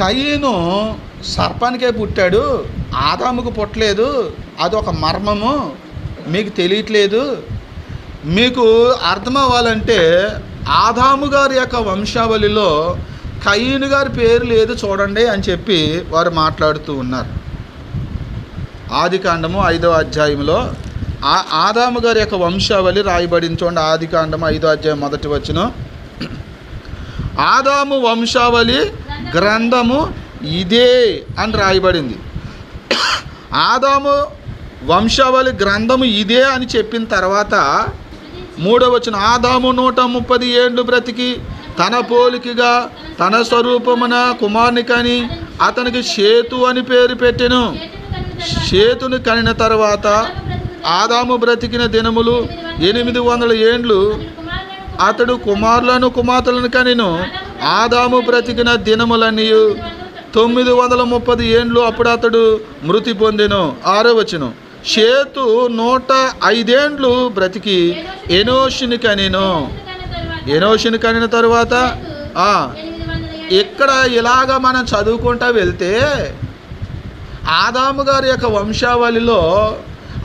కయ్యను సర్పానికే పుట్టాడు ఆదాముకు పుట్టలేదు అదొక మర్మము మీకు తెలియట్లేదు. మీకు అర్థం అవ్వాలంటే ఆదాము గారి యొక్క వంశావళిలో కయ్యను గారి పేరు లేదు చూడండి అని చెప్పి వారు మాట్లాడుతూ ఉన్నారు. ఆది కాండము ఐదవ అధ్యాయంలో ఆ ఆదాము గారి యొక్క వంశావళి రాయబడింది చూడండి ఆది కాండము ఐదో అధ్యాయం మొదటి వచ్చిన ఆదాము వంశావళి గ్రంథము ఇదే అని రాయబడింది. ఆదాము వంశావళి గ్రంథము ఇదే అని చెప్పిన తర్వాత మూడవ వచ్చిన ఆదాము నూట ముప్పది ఏళ్ళు బ్రతికి తన పోలికగా తన స్వరూపమున కుమార్ని కని అతనికి సేతు అని పేరు పెట్టెను. సేతుని కనిన తర్వాత ఆదాము బ్రతికిన దినములు ఎనిమిది వందల ఏండ్లు. అతడు కుమారులను కుమార్తెలను కనిను. ఆదాము బ్రతికిన దినములన్నీ తొమ్మిది వందల ముప్పది ఏండ్లు అప్పుడు అతడు మృతి పొందెను. ఆరో వచనం. చేతు నూట ఐదేండ్లు బ్రతికి ఎనోషిని కనిను ఎనోషిని కనిన తరువాత ఇక్కడ ఇలాగ మనం చదువుకుంటా వెళ్తే ఆదాము గారి యొక్క వంశావళిలో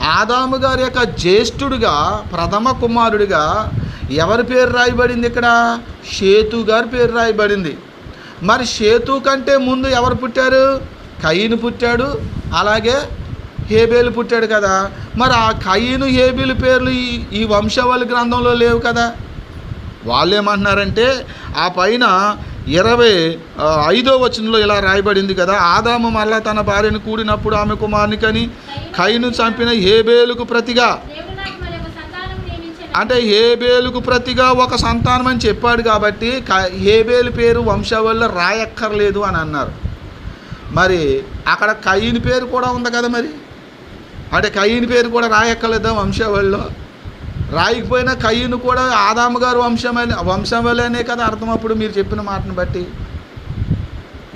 ఆదాము గారి యొక్క జ్యేష్ఠుడిగా ప్రథమ కుమారుడిగా ఎవరి పేరు రాయబడింది ఇక్కడ? షేతు గారి పేరు రాయబడింది. మరి షేతు కంటే ముందు ఎవరు పుట్టారు? కయ్యను పుట్టాడు అలాగే హేబేలు పుట్టాడు కదా. మరి ఆ కయ్యను హేబేలు పేర్లు ఈ ఈ వంశావళి గ్రంథంలో లేవు కదా. వాళ్ళు ఏమంటున్నారంటే ఆ పైన ఇరవై ఐదో వచనంలో ఇలా రాయబడింది కదా ఆదాము మళ్ళా తన భార్యను కూడినప్పుడు ఆమె కుమారునికని కైను చంపిన హేబేలుకు ప్రతిగా. అంటే హేబేలుకు ప్రతిగా ఒక సంతానం అని చెప్పాడు కాబట్టి క- హేబేలు పేరు వంశావళిలో రాయక్కర్లేదు అని అన్నారు. మరి అక్కడ కయ్యని పేరు కూడా ఉంది కదా మరి? అంటే కయ్యని పేరు కూడా రాయక్కర్లేదా వంశావళిలో? రాయికపోయిన కయ్యను కూడా ఆదాము గారు వంశం వంశవలనే కదా అర్థం అప్పుడు మీరు చెప్పిన మాటను బట్టి.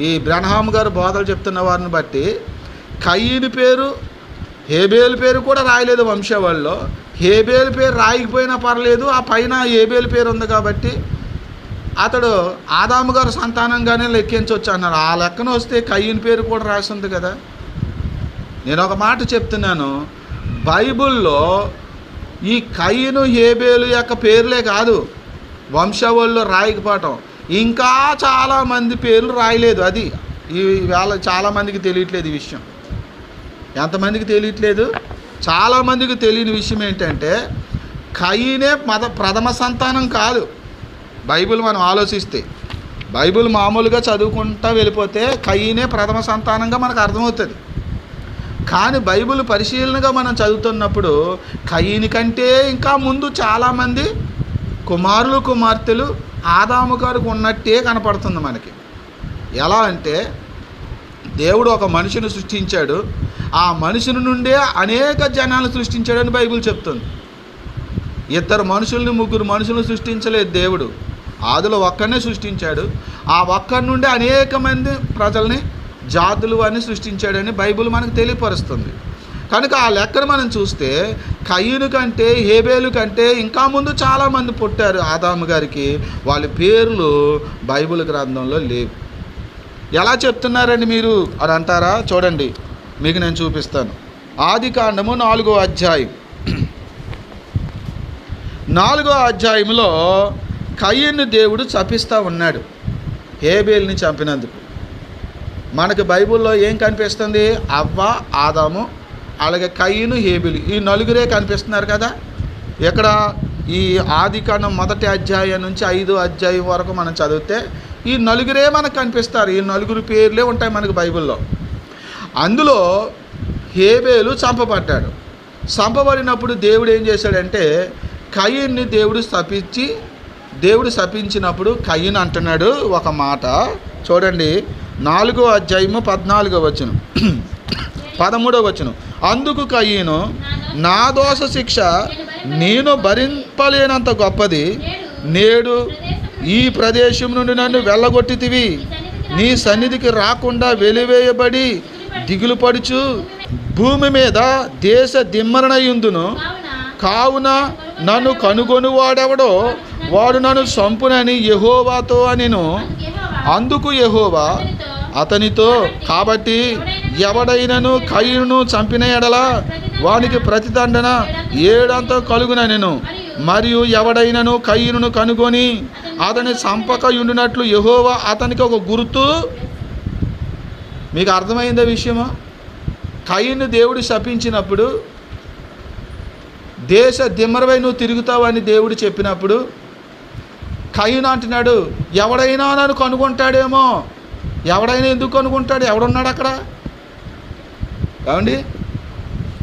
ఈ బ్రహ్మాము గారు బోధలు చెప్తున్న వారిని బట్టి కయ్యని పేరు హేబేలు పేరు కూడా రాయలేదు వంశవాళ్ళలో హేబేలు పేరు రాయకపోయినా పర్లేదు ఆ పైన హేబేలు పేరు ఉంది కాబట్టి అతడు ఆదాము గారు సంతానంగానే లెక్కించవచ్చు అన్నారు. ఆ లెక్కన వస్తే కయ్యని పేరు కూడా రాసి ఉంది కదా. నేను ఒక మాట చెప్తున్నాను. బైబిల్లో ఈ కయ్యను హేబేలు యొక్క పేర్లే కాదు. వంశావళిలో రాయకపోవటం ఇంకా చాలామంది పేర్లు రాయలేదు. అది ఈ వేళ చాలామందికి తెలియట్లేదు ఈ విషయం. ఎంతమందికి తెలియట్లేదు? చాలామందికి తెలియని విషయం ఏంటంటే కయ్యనే మద ప్రథమ సంతానం కాదు. బైబిల్ మనం ఆలోచిస్తే బైబిల్ మామూలుగా చదువుకుంటా వెళ్ళిపోతే కయ్యనే ప్రథమ సంతానంగా మనకు అర్థమవుతుంది. కానీ బైబిల్ పరిశీలనగా మనం చదువుతున్నప్పుడు కయ్యని కంటే ఇంకా ముందు చాలామంది కుమారులు కుమార్తెలు ఆదాము గారికి ఉన్నట్టే కనపడుతుంది మనకి. ఎలా అంటే దేవుడు ఒక మనిషిని సృష్టించాడు. ఆ మనుషుని నుండే అనేక జనాలను సృష్టించాడని బైబిల్ చెప్తుంది. ఇద్దరు మనుషుల్ని ముగ్గురు మనుషులను సృష్టించలేదు దేవుడు. ఆదిలో ఒక్కనే సృష్టించాడు. ఆ ఒక్కడి నుండి అనేక మంది ప్రజల్ని జాతులు అని సృష్టించాడని బైబిల్ మనకు తెలియపరుస్తుంది. కనుక ఆ లెక్కను మనం చూస్తే కయ్యూను కంటే హేబేలు కంటే ఇంకా ముందు చాలామంది పుట్టారు ఆదాము గారికి. వాళ్ళ పేర్లు బైబిల్ గ్రంథంలో లేవు. ఎలా చెప్తున్నారండి మీరు? అని అంటారా? చూడండి మీకు నేను చూపిస్తాను. ఆది కాండము నాలుగో అధ్యాయం. నాలుగో అధ్యాయంలో కయ్యను దేవుడు చపిస్తూ ఉన్నాడు. హేబేల్ని చంపినందుకు. మనకి బైబిల్లో ఏం కనిపిస్తుంది? అవ్వ ఆదాము అలాగే కయ్యను హేబిలు. ఈ నలుగురే కనిపిస్తున్నారు కదా? ఇక్కడ ఈ ఆది కాండం మొదటి అధ్యాయం నుంచి ఐదు అధ్యాయం వరకు మనం చదివితే ఈ నలుగురే మనకు కనిపిస్తారు. ఈ నలుగురు పేర్లే ఉంటాయి మనకి బైబిల్లో. అందులో హేబేలు చంపబడ్డాడు. చంపబడినప్పుడు దేవుడు ఏం చేశాడంటే కయ్యన్ని దేవుడు శపించి దేవుడు శపించినప్పుడు కయ్యను అంటున్నాడు ఒక మాట. చూడండి. నాలుగో అధ్యాయము పద్నాలుగో వచనం. పదమూడో వచనం. అందుకు కయ్యను నా దోష శిక్ష నేను భరింపలేనంత గొప్పది. నేడు ఈ ప్రదేశం నుండి నన్ను వెళ్ళగొట్టితివి. నీ సన్నిధికి రాకుండా వెలివేయబడి దిగులు పడుచు భూమి మీద దేశ దిమ్మరణయుందును కావున నన్ను కనుగొని వాడెవడో వాడు నన్ను చంపునని యహోవాతో అనిను. అందుకు యహోవా అతనితో కాబట్టి ఎవడైనను కయ్యను చంపిన ఎడల వానికి ప్రతిదండన ఏడంతో కలుగున నేను. మరియు ఎవడైనను కయ్యను కనుగొని అతని చంపక ఉండినట్లు యహోవా అతనికి ఒక గుర్తు. మీకు అర్థమైందా విషయమా? కయ్యను దేవుడు శపించినప్పుడు దేశ దిమ్మరవై నువ్వు తిరుగుతావని దేవుడు చెప్పినప్పుడు కయ్యను అంటున్నాడు ఎవడైనా నన్ను కనుగొంటాడేమో. ఎవడైనా ఎందుకు కనుక్కుంటాడు ఎవడున్నాడు అక్కడ? ఏమండి?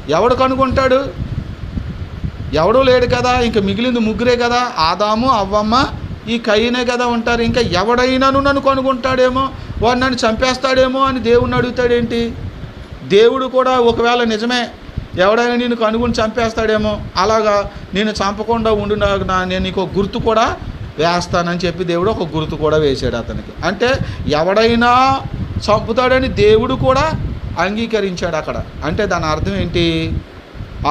ఎవడు కనుగొంటాడు? ఎవడూ లేడు కదా ఇంకా మిగిలింది ముగ్గురే కదా ఆదాము అవ్వమ్మ ఈ కయ్యనే కదా ఉంటారు. ఇంకా ఎవడైనాను నన్ను కనుగొంటాడేమో? వాడు నన్ను చంపేస్తాడేమో అని దేవుణ్ణి అడుగుతాడేంటి? దేవుడు కూడా ఒకవేళ నిజమే ఎవడైనా నేను కనుగొని చంపేస్తాడేమో అలాగా నేను చంపకుండా ఉండు నా నేను నీకు ఒక గుర్తు కూడా వేస్తానని చెప్పి దేవుడు ఒక గుర్తు కూడా వేశాడు అతనికి. అంటే ఎవడైనా చంపుతాడని దేవుడు కూడా అంగీకరించాడు అక్కడ. అంటే దాని అర్థం ఏంటి?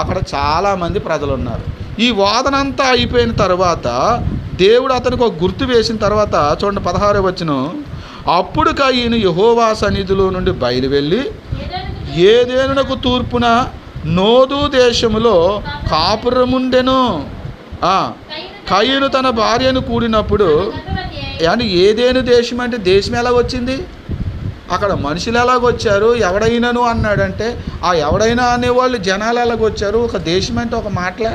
అక్కడ చాలామంది ప్రజలు ఉన్నారు ఈ వాదన అంతా అయిపోయిన తర్వాత దేవుడు అతనికి ఒక గుర్తు వేసిన తర్వాత చూడండి పదహారు వచ్చిన అప్పుడు కయ్యను యహోవా సన్నిధిలో నుండి బయలువెళ్ళి ఏదేనునకు తూర్పున నోదు దేశములో కాపురముండెను. కయ్యను తన భార్యను కూడినప్పుడు అని ఏదేను దేశం అంటే దేశం ఎలా వచ్చింది? అక్కడ మనుషులు ఎలాగొచ్చారు ఎవడైనాను అన్నాడంటే ఆ ఎవడైనా అనేవాళ్ళు జనాలు ఎలాగొచ్చారు ఒక దేశం అంటే ఒక మాటలే?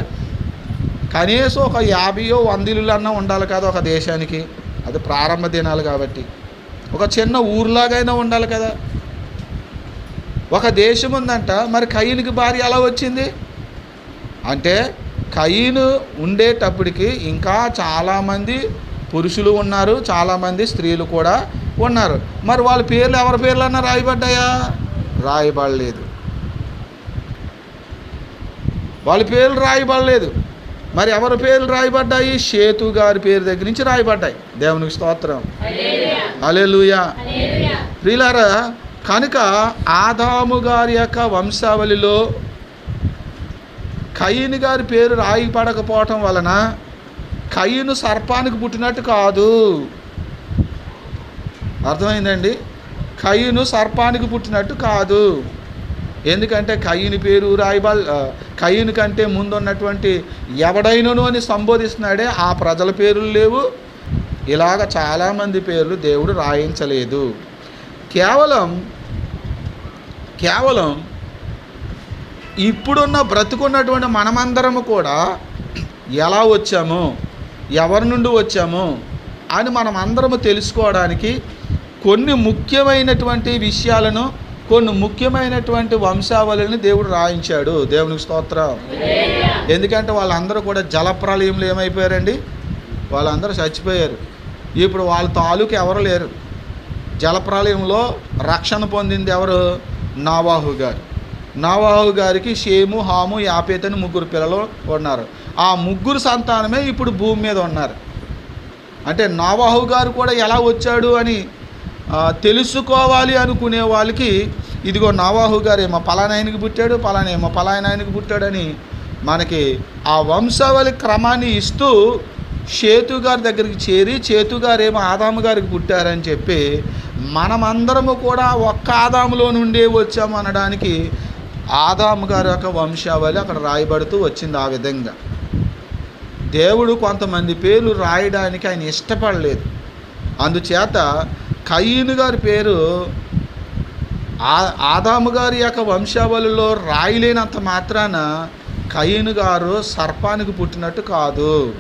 కనీసం ఒక యాభైయో వంద ఇల్లులు అన్నా ఉండాలి కదా ఒక దేశానికి. అది ప్రారంభ దినాలు కాబట్టి. ఒక చిన్న ఊర్లాగైనా ఉండాలి కదా. ఒక దేశం ఉందంట మరి కయ్యనికి భార్య ఎలా వచ్చింది? అంటే కయ్యను ఉండేటప్పటికి ఇంకా చాలామంది పురుషులు ఉన్నారు చాలామంది స్త్రీలు కూడా ఉన్నారు. మరి వాళ్ళ పేర్లు ఎవరి పేర్లన్నా రాయబడ్డాయా? రాయబడలేదు. వాళ్ళ పేర్లు రాయబడలేదు. మరి ఎవరి పేర్లు రాయబడ్డాయి? షేతు గారి పేరు దగ్గర నుంచి రాయబడ్డాయి. దేవునికి స్తోత్రం. అలెలుయా ప్రియులారా కనుక ఆదాము గారి యొక్క వంశావళిలో కయ్యిని గారి పేరు రాయపడకపోవటం వలన కయ్యను సర్పానికి పుట్టినట్టు కాదు. అర్థమైందండి? కయ్యను సర్పానికి పుట్టినట్టు కాదు. ఎందుకంటే కయ్యని పేరు రాయిబాల్ కయ్యను కంటే ముందు ఉన్నటువంటి ఎవడైనను అని సంబోధిస్తున్నాడే ఆ ప్రజల పేర్లు లేవు. ఇలాగ చాలామంది పేర్లు దేవుడు రాయించలేదు. కేవలం కేవలం ఇప్పుడున్న బ్రతుకున్నటువంటి మనమందరము కూడా ఎలా వచ్చాము? ఎవరి నుండి వచ్చాము? అని మనం అందరము తెలుసుకోవడానికి కొన్ని ముఖ్యమైనటువంటి విషయాలను కొన్ని ముఖ్యమైనటువంటి వంశావళిని దేవుడు రాయించాడు. దేవునికి స్తోత్రం. ఎందుకంటే వాళ్ళందరూ కూడా జలప్రలయంలో ఏమైపోయారండి? వాళ్ళందరూ చచ్చిపోయారు. ఇప్పుడు వాళ్ళ తాలూకు ఎవరు లేరు. జలప్రలయంలో రక్షణ పొందింది ఎవరు? నావాహు గారు. నావాహు గారికి షేము హాము యాపేత్ అని ముగ్గురు పిల్లలు ఉన్నారు. ఆ ముగ్గురు సంతానమే ఇప్పుడు భూమి మీద ఉన్నారు. అంటే నావాహు గారు కూడా ఎలా వచ్చాడు అని తెలుసుకోవాలి అనుకునే వాళ్ళకి ఇదిగో నావాహు గారు ఏమో పలానాయనకి పుట్టాడు పలానేమో పలానాయనకి పుట్టాడని మనకి ఆ వంశావళి క్రమాన్ని ఇస్తూ చేతు గారి దగ్గరికి చేరి చేతు గారు ఏమో ఆదాము గారికి పుట్టారని చెప్పి మనమందరము కూడా ఒక్క ఆదాములో నుండే వచ్చాము అనడానికి ఆదాము గారి యొక్క వంశావళి అక్కడ రాయబడుతూ వచ్చింది ఆ విధంగా. దేవుడు కొంతమంది పేర్లు రాయడానికి ఆయన ఇష్టపడలేదు. అందుచేత కయ్యను గారి పేరు ఆ- ఆదాము గారి యొక్క వంశావళిలో రాయలేనంత మాత్రాన కయ్యను గారు సర్పానికి పుట్టినట్టు కాదు.